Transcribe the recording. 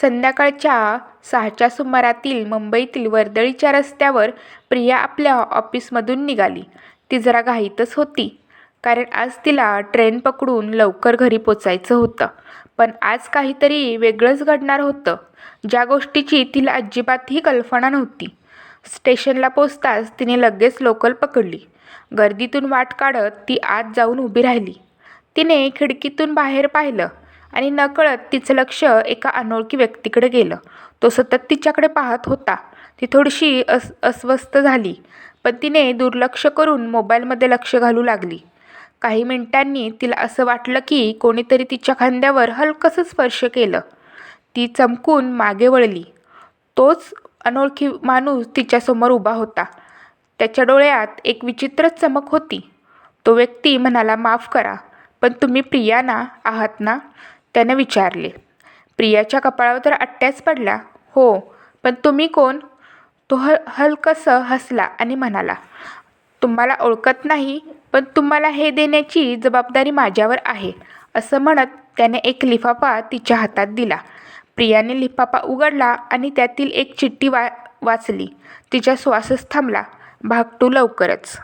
संध्याकाळच्या सहाच्या सुमारातील मुंबईतील वर्दळीच्या रस्त्यावर प्रिया आपल्या ऑफिसमधून निघाली. ती जरा घाईतच होती. कारण आज तिला ट्रेन पकडून लवकर घरी पोचायचं होतं. पण आज काहीतरी वेगळंच घडणार होतं, ज्या गोष्टीची तिला अजिबातही कल्पना नव्हती. स्टेशनला पोचताच तिने लगेच लोकल पकडली. गर्दीतून वाट काढत ती आत जाऊन उभी राहिली. तिने खिडकीतून बाहेर पाहिलं आणि नकळत तिचं लक्ष एका अनोळखी व्यक्तीकडे गेलं. तो सतत तिच्याकडे पाहत होता. ती थोडीशी अस्वस्थ झाली. पण तिने दुर्लक्ष करून मोबाईलमध्ये लक्ष घालू लागली. काही मिनिटांनी तिला असं वाटलं की कोणीतरी तिच्या खांद्यावर हलकंसं स्पर्श केलं. ती चमकून मागे वळली. तोच अनोळखी माणूस तिच्यासमोर उभा होता. त्याच्या डोळ्यात एक विचित्रच चमक होती. तो व्यक्ती म्हणाला, माफ करा, पण तुम्ही प्रिया ना आहात ना? त्याने विचारले. प्रियाच्या कपाळावर तर अट्ट्याच पडला हो, पण तुम्ही कोण? तो ह हलकसं हसला आणि म्हणाला, तुम्हाला ओळखत नाही, पण तुम्हाला हे देण्याची जबाबदारी माझ्यावर आहे. असं म्हणत त्याने एक लिफाफा तिच्या हातात दिला. प्रियाने लिफाफा उघडला आणि त्यातील एक चिठ्ठी वा वाचली. तिच्या श्वासच थांबला. भागटू लवकरच